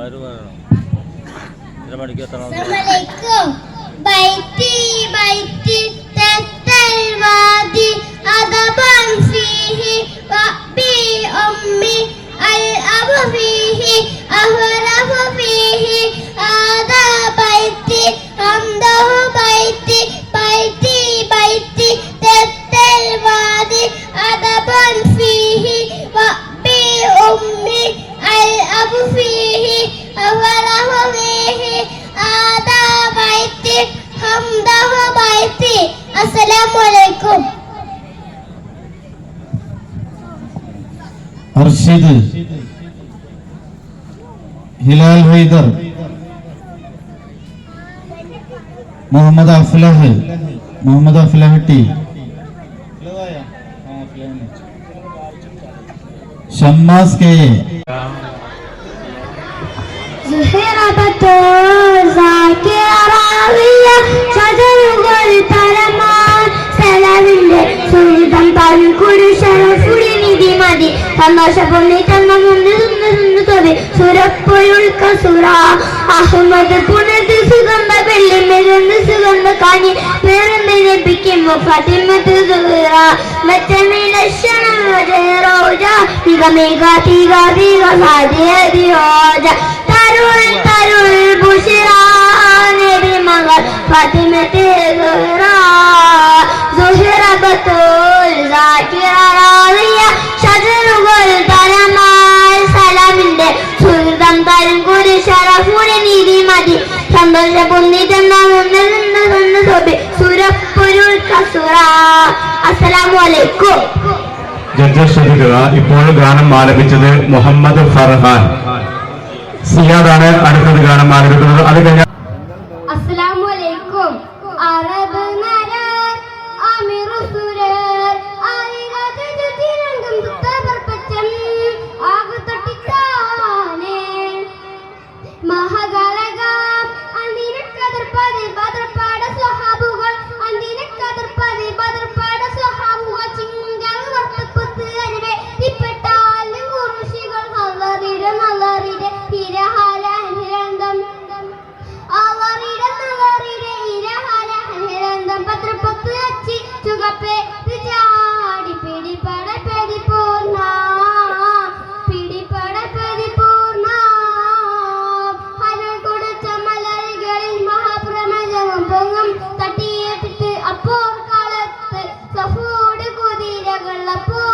ആര് പറയണം? എത്ര മണിക്ക്? എത്തണം السلام علیکم ارشد ہلال حیدر محمد افلاح محمد افلاح ٹی شماس کے زہیر بطور പൊന്നി തന്ന നിന്ന് നിന്ന് സുരപ്പൊഴുൾക്ക സുറ. അഹമ്മദ് പുനത് സുഗന്ധ വെള്ളി മെരുന്ന് സുഗന്ധ കാഞ്ഞി. പേരെന്ന് ലഭിക്കുമ്പോ ഫാത്തിമത്ത് സുഹറ. മെച്ചമീ ലക്ഷണം റോജ. തിക മേഘ തിക തിക സാധ്യ ദിയോജ തരുൾ തരുൾ ബുഷിറ നബി മകൾ ഫാത്തിമത്ത് സുഹറ. സുഹറ ബത്തുൽ ഷറഫുടെ നീതി മതി സന്തോഷ പൊന്നിട്ടെന്ന സോബി സുരപ്പൊരുൾ കസുറ. ജഡ്ജസ് ശ്രദ്ധിക്കുക ഇപ്പോഴും ഗാനം ആലപിച്ചത് മുഹമ്മദ് ഫർഹാൻ. സിയാദാണ് അടുത്തത് ഗാനം ആലപിക്കുന്നത്. അത് കഴിഞ്ഞാൽ lampu.